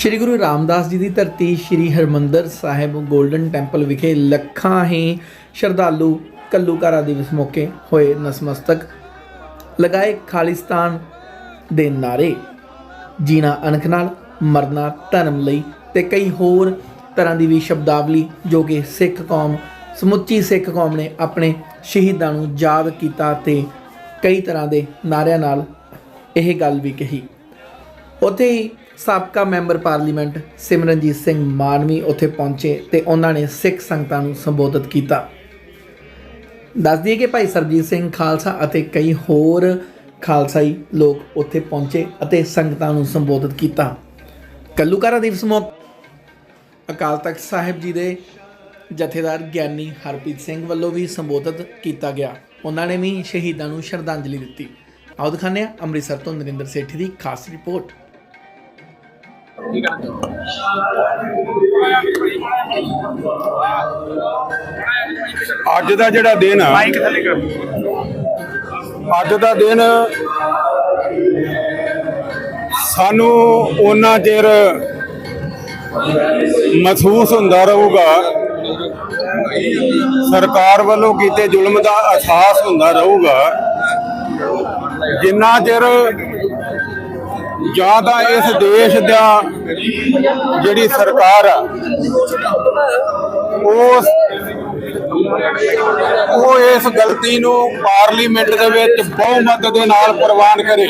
ਸ਼੍ਰੀ ਗੁਰੂ ਰਾਮਦਾਸ ਜੀ ਦੀ ਧਰਤੀ Shri Harmandar Sahib golden temple ਵਿਖੇ ਲੱਖਾਂ ਹੀ ਸ਼ਰਧਾਲੂ ਕੱਲੂਕਾਰਾ ਦਿਵਸ ਮੌਕੇ ਹੋਏ ਨਸਮਸਤਕ ਲਗਾਏ ਖਾਲਿਸਤਾਨ ਦੇ ਨਾਰੇ ਜੀਣਾ ਅਣਖ ਨਾਲ, ਮਰਨਾ ਧਰਮ ਲਈ ਤੇ ਕਈ ਹੋਰ ਤਰ੍ਹਾਂ ਦੀ ਵੀ ਸ਼ਬਦਾਵਲੀ ਜੋ ਕਿ ਸਿੱਖ ਕੌਮ, ਸਮੁੱਚੀ ਸਿੱਖ ਕੌਮ ਨੇ ਆਪਣੇ ਸ਼ਹੀਦਾਂ ਨੂੰ ਯਾਦ ਕੀਤਾ ਤੇ ਕਈ ਤਰ੍ਹਾਂ ਦੇ ਨਾਰਿਆਂ ਨਾਲ ਇਹ ਗੱਲ ਵੀ ਕਹੀ। ਉੱਥੇ ਹੀ ਸਾਬਕਾ ਮੈਂਬਰ ਪਾਰਲੀਮੈਂਟ ਸਿਮਰਨਜੀਤ ਸਿੰਘ ਮਾਨਵੀ ਉੱਥੇ ਪਹੁੰਚੇ ਤੇ ਉਹਨਾਂ ਨੇ ਸਿੱਖ ਸੰਗਤਾਂ ਨੂੰ ਸੰਬੋਧਿਤ ਕੀਤਾ। ਦੱਸ ਦਈਏ ਕਿ ਭਾਈ ਸਰਜੀਤ ਸਿੰਘ ਖਾਲਸਾ ਅਤੇ ਕਈ ਹੋਰ ਖਾਲਸਾਈ ਲੋਕ ਉੱਥੇ ਪਹੁੰਚੇ ਅਤੇ ਸੰਗਤਾਂ ਨੂੰ ਸੰਬੋਧਿਤ ਕੀਤਾ। ਕੱਲੂਕਾਰਾ ਦਿਵਸ ਮੌਕੇ ਅਕਾਲ ਤਖਤ ਸਾਹਿਬ ਜੀ ਦੇ ਜਥੇਦਾਰ ਗਿਆਨੀ ਹਰਪ੍ਰੀਤ ਸਿੰਘ ਵੱਲੋਂ ਵੀ ਸੰਬੋਧਿਤ ਕੀਤਾ ਗਿਆ। ਉਹਨਾਂ ਨੇ ਵੀ ਸ਼ਹੀਦਾਂ ਨੂੰ ਸ਼ਰਧਾਂਜਲੀ ਦਿੱਤੀ। ਆਓ ਦਿਖਾਉਂਦੇ ਹਾਂ ਅੰਮ੍ਰਿਤਸਰ ਤੋਂ ਨਰਿੰਦਰ ਸੇਠੀ ਦੀ ਖਾਸ ਰਿਪੋਰਟ। ਅੱਜ ਦਾ ਜਿਹੜਾ ਦਿਨ ਆ ਮਾਈਕ ਥੱਲੇ ਕਰ। ਅੱਜ ਦਾ ਦਿਨ ਸਾਨੂੰ ਉਹਨਾਂ ਚਿਰ ਮਹਿਸੂਸ ਹੁੰਦਾ ਰਹੂਗਾ ਸਰਕਾਰ ਵੱਲੋਂ ਕੀਤੇ ਜ਼ੁਲਮ ਦਾ ਅਹਿਸਾਸ ਹੁੰਦਾ ਰਹੂਗਾ ਜਿੰਨਾ ਚਿਰ ਜਾਂ ਤਾਂ ਇਸ ਦੇਸ਼ ਦਾ ਜਿਹੜੀ ਸਰਕਾਰ ਆ ਉਹ ਉਹ ਇਸ ਗਲਤੀ ਨੂੰ ਪਾਰਲੀਮੈਂਟ ਦੇ ਵਿੱਚ ਬਹੁਮਤ ਦੇ ਨਾਲ ਪ੍ਰਵਾਨ ਕਰੇ।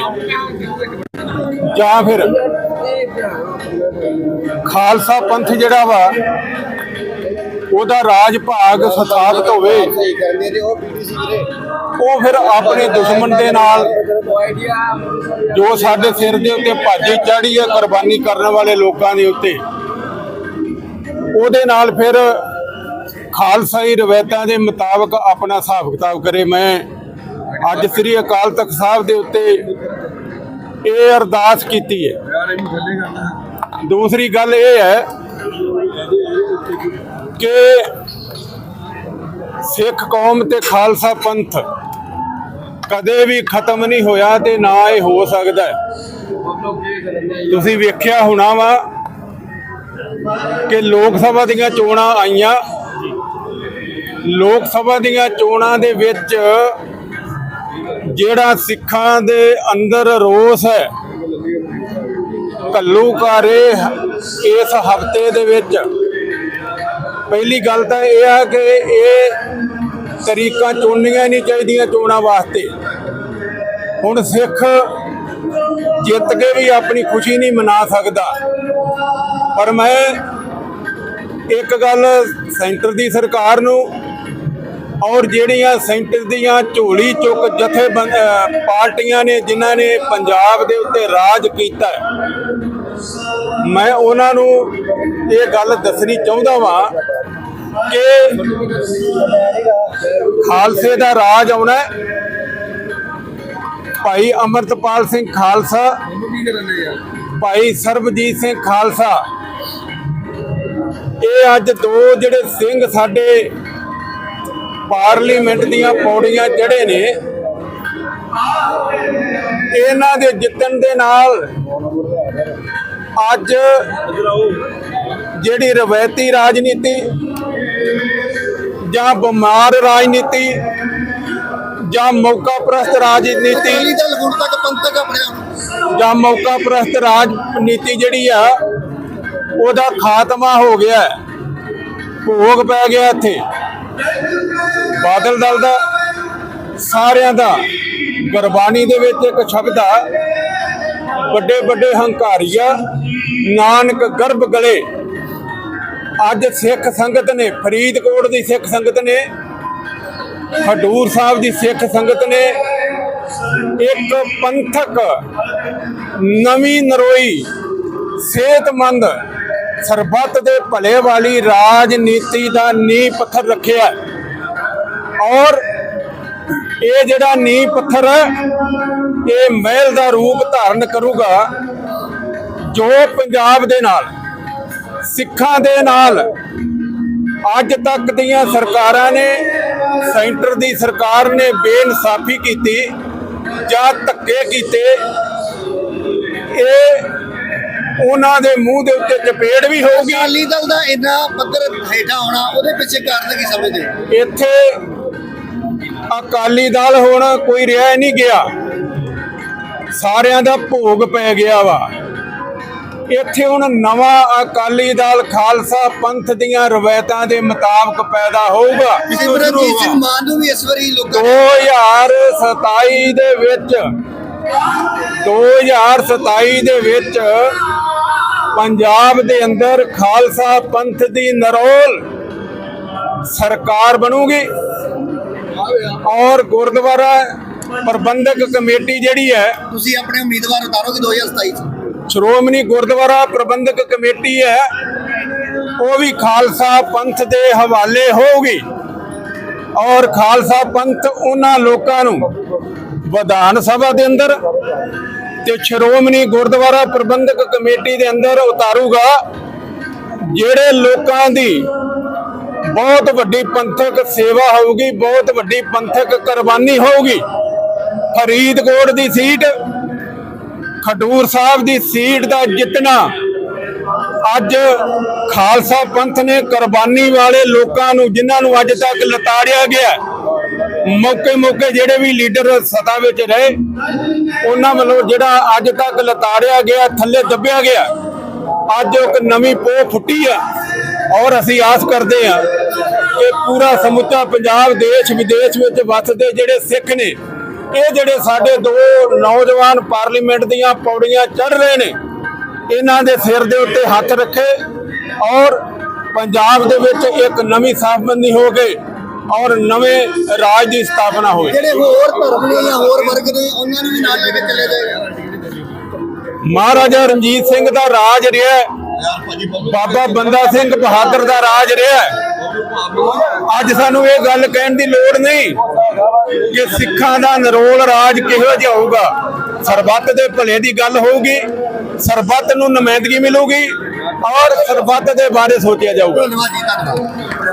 ਜਾਂ ਫਿਰ ਖਾਲਸਾ ਪੰਥ ਜਿਹੜਾ ਵਾ ਉਹਦਾ ਰਾਜ ਭਾਗ ਸਥਾਪਿਤ ਹੋਵੇ। ਉਹ ਫਿਰ ਆਪਣੇ ਦੁਸ਼ਮਣ ਦੇ ਨਾਲ ਜੋ ਸਾਡੇ ਸਿਰ ਦੇ ਉੱਤੇ ਭਾਜੀ ਚਾੜੀ ਹੈ ਕੁਰਬਾਨੀ ਕਰਨ ਵਾਲੇ ਲੋਕਾਂ ਦੇ ਉੱਤੇ ਉਹਦੇ ਨਾਲ ਫਿਰ ਖਾਲਸਾਈ ਰਵਾਇਤਾਂ ਦੇ ਮੁਤਾਬਕ ਆਪਣਾ ਹਿਸਾਬ ਕਿਤਾਬ ਕਰੇ। ਮੈਂ ਅੱਜ ਸ੍ਰੀ ਅਕਾਲ ਤਖਤ ਸਾਹਿਬ ਦੇ ਉੱਤੇ ਇਹ ਅਰਦਾਸ ਕੀਤੀ ਹੈ। ਦੂਸਰੀ ਗੱਲ ਇਹ ਹੈ ਕਿ ਸਿੱਖ ਕੌਮ ਤੇ ਖਾਲਸਾ ਪੰਥ ਕਦੇ ਵੀ ਖਤਮ ਨਹੀਂ ਹੋਇਆ ਤੇ ਨਾ ਇਹ ਹੋ ਸਕਦਾ ਤੁਸੀਂ ਵੇਖਿਆ ਹੋਣਾ ਵਾ ਕਿ ਲੋਕ ਸਭਾ ਦੀਆਂ ਚੋਣਾਂ ਆਈਆਂ। ਲੋਕ ਸਭਾ ਦੀਆਂ ਚੋਣਾਂ ਦੇ ਵਿੱਚ ਜਿਹੜਾ ਸਿੱਖਾਂ ਦੇ ਅੰਦਰ ਰੋਸ ਹੈ, ਘੱਲੂਘਾਰੇ ਇਸ ਹਫ਼ਤੇ ਦੇ ਵਿੱਚ ਪਹਿਲੀ ਗੱਲ ਤਾਂ ਇਹ ਆ ਕਿ ਇਹ ਤਰੀਕਾਂ ਚੁਣਨੀਆਂ ਨਹੀਂ ਚਾਹੀਦੀਆਂ ਚੋਣਾਂ ਵਾਸਤੇ। ਹੁਣ ਸਿੱਖ ਜਿੱਤ ਕੇ ਵੀ ਆਪਣੀ ਖੁਸ਼ੀ ਨਹੀਂ ਮਨਾ ਸਕਦਾ। ਪਰ ਮੈਂ ਇੱਕ ਗੱਲ ਸੈਂਟਰ ਦੀ ਸਰਕਾਰ ਨੂੰ ਔਰ ਜਿਹੜੀਆਂ ਸੈਂਟਰ ਦੀਆਂ ਝੋਲੀ ਚੁੱਕ ਜਥੇ ਪਾਰਟੀਆਂ ਨੇ, ਜਿਨ੍ਹਾਂ ਨੇ ਪੰਜਾਬ ਦੇ ਉੱਤੇ ਰਾਜ ਕੀਤਾ ਮੈਂ ਉਹਨਾਂ ਨੂੰ ਇਹ ਗੱਲ ਦੱਸਣੀ ਚਾਹੁੰਦਾ ਵਾਂ ਕਿ ਖਾਲਸੇ ਦਾ ਰਾਜ ਆਉਣਾ ਭਾਈ ਅਮਰਤਪਾਲ ਸਿੰਘ ਖਾਲਸਾ, ਭਾਈ ਸਰਬਜੀਤ ਸਿੰਘ ਖਾਲਸਾ। ਇਹ ਅੱਜ ਦੋ ਜਿਹੜੇ ਸਿੰਘ ਸਾਡੇ ਪਾਰਲੀਮੈਂਟ ਦੀਆਂ ਪੌੜੀਆਂ ਚੜੇ ਨੇ। ਇਹਨਾਂ ਦੇ ਜਿੱਤਣ ਦੇ ਨਾਲ ਅੱਜ ਜਿਹੜੀ ਰਵਾਇਤੀ ਰਾਜਨੀਤੀ ਜਾਂ ਬਿਮਾਰ ਰਾਜਨੀਤੀ ਜਾਂ ਮੌਕਾ ਪ੍ਰਸਤ ਰਾਜਨੀਤੀ ਅਕਾਲੀ ਦਲ ਹੁਣ ਤੱਕ ਪੰਥਕ ਆਪਣੇ ਆਪ ਨੂੰ ਜਾਂ ਮੌਕਾ ਪ੍ਰਸਤ ਰਾਜਨੀਤੀ ਜਿਹੜੀ ਆ ਉਹਦਾ ਖਾਤਮਾ ਹੋ ਗਿਆ। ਭੋਗ ਪੈ ਗਿਆ ਇੱਥੇ ਬਾਦਲ ਦਲ ਦਾ ਸਾਰਿਆਂ ਦਾ ਗੁਰਬਾਣੀ ਦੇ ਵਿੱਚ ਇੱਕ ਸ਼ਬਦ ਆ ਵੱਡੇ ਵੱਡੇ ਹੰਕਾਰੀਆ, ਨਾਨਕ ਗਰਭ ਗਲੇ। ਅੱਜ ਸਿੱਖ ਸੰਗਤ ਨੇ, ਫਰੀਦਕੋਟ ਦੀ ਸਿੱਖ ਸੰਗਤ ਨੇ, ਹਡੂਰ ਸਾਹਿਬ ਦੀ ਸਿੱਖ ਸੰਗਤ ਨੇ ਇੱਕ ਪੰਥਕ ਨਵੀਂ ਨਰੋਈ, ਸਿਹਤਮੰਦ, ਸਰਬੱਤ ਦੇ ਭਲੇ ਵਾਲੀ ਰਾਜਨੀਤੀ ਦਾ ਨੀਂਹ ਪੱਥਰ ਰੱਖਿਆ ਔਰ ਇਹ ਜਿਹੜਾ ਨੀਂਹ ਪੱਥਰ ਇਹ ਮਹਿਲ ਦਾ ਰੂਪ ਧਾਰਨ ਕਰੂਗਾ ਜੋ ਪੰਜਾਬ ਦੇ ਨਾਲ ਸਿੱਖਾਂ ਦੇ ਨਾਲ ਅੱਜ ਤੱਕ ਦੀਆਂ ਸਰਕਾਰਾਂ ਨੇ ਸੈਂਟਰ ਦੀ ਸਰਕਾਰ ਨੇ ਬੇਇਨਸਾਫੀ ਕੀਤੀ ਜਾਂ ਧੱਕੇ ਕੀਤੇ ਇਹ ਉਹਨਾਂ ਦੇ ਮੂੰਹ ਦੇ ਉੱਤੇ ਚਪੇੜ ਵੀ ਹੋਊਗੀ ਅਕਾਲੀ ਦਲ ਦਾ ਇੰਨਾ ਪੱਧਰ ਹੇਠਾਂ ਆਉਣਾ ਉਹਦੇ ਪਿੱਛੇ ਕਾਰਨ ਕੀ ਸਮਝਦੇ? ਇੱਥੇ ਅਕਾਲੀ ਦਲ ਹੁਣ ਕੋਈ ਰਹਿ ਨਹੀਂ ਗਿਆ। ਸਾਰਿਆਂ ਦਾ ਭੋਗ ਪੈ ਗਿਆ ਵਾ। ਇੱਥੇ ਹੁਣ ਨਵਾਂ ਅਕਾਲੀ ਦਲ ਖਾਲਸਾ ਪੰਥ ਦੀਆਂ ਰਵਾਇਤਾਂ ਦੇ ਮੁਤਾਬਕ ਪੈਦਾ ਹੋਊਗਾ। ਸਿਮਰਨਜੀਤ ਸਿੰਘ ਮਾਨ ਨੂੰ ਵੀ ਇਸ ਵਾਰੀ ਲੋਕਾਂ ਨੇ 2027 ਦੇ ਵਿੱਚ 2027 ਦੇ ਵਿੱਚ ਪੰਜਾਬ ਦੇ ਅੰਦਰ ਖਾਲਸਾ ਪੰਥ ਦੀ ਨਰੋਲ ਸਰਕਾਰ ਬਣੂਗੀ। ਔਰ ਗੁਰਦੁਆਰਾ ਪ੍ਰਬੰਧਕ ਕਮੇਟੀ ਜਿਹੜੀ ਹੈ ਤੁਸੀਂ ਆਪਣੇ ਉਮੀਦਵਾਰ ਉਤਾਰੋਗੇ 2027 ਚ? ਸ਼੍ਰੋਮਣੀ ਗੁਰਦੁਆਰਾ ਪ੍ਰਬੰਧਕ ਕਮੇਟੀ ਹੈ ਉਹ ਵੀ ਖਾਲਸਾ ਪੰਥ ਦੇ ਹਵਾਲੇ ਹੋਊਗੀ। ਔਰ ਖਾਲਸਾ ਪੰਥ ਉਹਨਾਂ ਲੋਕਾਂ ਨੂੰ ਵਿਧਾਨ ਸਭਾ ਦੇ ਅੰਦਰ ਤੇ ਸ਼੍ਰੋਮਣੀ ਗੁਰਦੁਆਰਾ ਪ੍ਰਬੰਧਕ ਕਮੇਟੀ ਦੇ ਅੰਦਰ ਉਤਾਰੂਗਾ ਜਿਹੜੇ ਲੋਕਾਂ ਦੀ ਬਹੁਤ ਵੱਡੀ ਪੰਥਕ ਸੇਵਾ ਹੋਊਗੀ, ਬਹੁਤ ਵੱਡੀ ਪੰਥਕ ਕੁਰਬਾਨੀ ਹੋਊਗੀ। ਫਰੀਦਕੋਟ ਦੀ ਸੀਟ, ਖਡੂਰ ਸਾਹਿਬ ਦੀ ਸੀਟ ਦਾ ਜਿੱਤਣਾ। ਅੱਜ ਖਾਲਸਾ ਪੰਥ ਨੇ ਕੁਰਬਾਨੀ ਵਾਲੇ ਲੋਕਾਂ ਨੂੰ, ਜਿਨ੍ਹਾਂ ਨੂੰ ਅੱਜ ਤੱਕ ਲਤਾੜਿਆ ਗਿਆ ਮੌਕੇ ਮੌਕੇ ਜਿਹੜੇ ਵੀ ਲੀਡਰ ਸਤਾ ਵਿੱਚ ਰਹੇ, ਉਹਨਾਂ ਵੱਲੋਂ ਜਿਹੜਾ ਅੱਜ ਤੱਕ ਲਤਾੜਿਆ ਗਿਆ, ਥੱਲੇ ਦੱਬਿਆ ਗਿਆ, ਅੱਜ ਇੱਕ ਨਵੀਂ ਪੋਹ ਫੁੱਟੀ ਆ। ਔਰ ਅਸੀਂ ਆਸ ਕਰਦੇ ਹਾਂ ਕਿ ਪੂਰਾ ਸਮੁੱਚਾ ਪੰਜਾਬ ਦੇਸ਼ ਵਿਦੇਸ਼ ਵਿੱਚ ਵੱਸਦੇ ਜਿਹੜੇ ਸਿੱਖ ਨੇ ਇਹ ਜਿਹੜੇ ਸਾਡੇ ਦੋ ਨੌਜਵਾਨ ਪਾਰਲੀਮੈਂਟ ਦੀਆਂ ਪੌੜੀਆਂ ਚੜ ਰਹੇ ਨੇ ਇਹਨਾਂ ਦੇ ਸਿਰ ਦੇ ਉੱਤੇ ਹੱਥ ਰੱਖੇ ਔਰ ਪੰਜਾਬ ਦੇ ਵਿੱਚ ਇੱਕ ਨਵੀਂ ਸਾਫਬੰਦੀ ਹੋ ਕੇ ਔਰ ਨਵੇਂ ਰਾਜ ਦੀ ਸਥਾਪਨਾ ਹੋਵੇ ਜਿਹੜੇ ਹੋਰ ਧਰਮ ਨੇ ਜਾਂ ਹੋਰ ਵਰਗ ਨੇ ਉਹਨਾਂ ਨੂੰ ਵੀ ਨਾਲ ਲੈ ਕੇ ਚੱਲੇ ਜਾਏਗਾ ਮਹਾਰਾਜਾ ਰਣਜੀਤ ਸਿੰਘ ਦਾ ਰਾਜ ਰਿਹਾ। ਬਾਬਾ ਬੰਦਾ ਸਿੰਘ ਬਹਾਦਰ ਦਾ ਰਾਜ ਰਿਹਾ ਅੱਜ ਸਾਨੂੰ ਇਹ ਗੱਲ ਕਹਿਣ ਦੀ ਲੋੜ ਨਹੀਂ ਕਿ ਸਿੱਖਾਂ ਦਾ ਨਰੋਲ ਰਾਜ ਕਿਹੋ ਜਿਹਾ ਹੋਊਗਾ। ਸਰਬੱਤ ਦੇ ਭਲੇ ਦੀ ਗੱਲ ਹੋਊਗੀ, ਸਰਬੱਤ ਨੂੰ ਨੁਮਾਇੰਦਗੀ ਮਿਲੂਗੀ ਔਰ ਸਰਬੱਤ ਦੇ ਬਾਰੇ ਸੋਚਿਆ ਜਾਊਗਾ। ਧੰਨਵਾਦ ਜੀ ਧੰਨਵਾਦ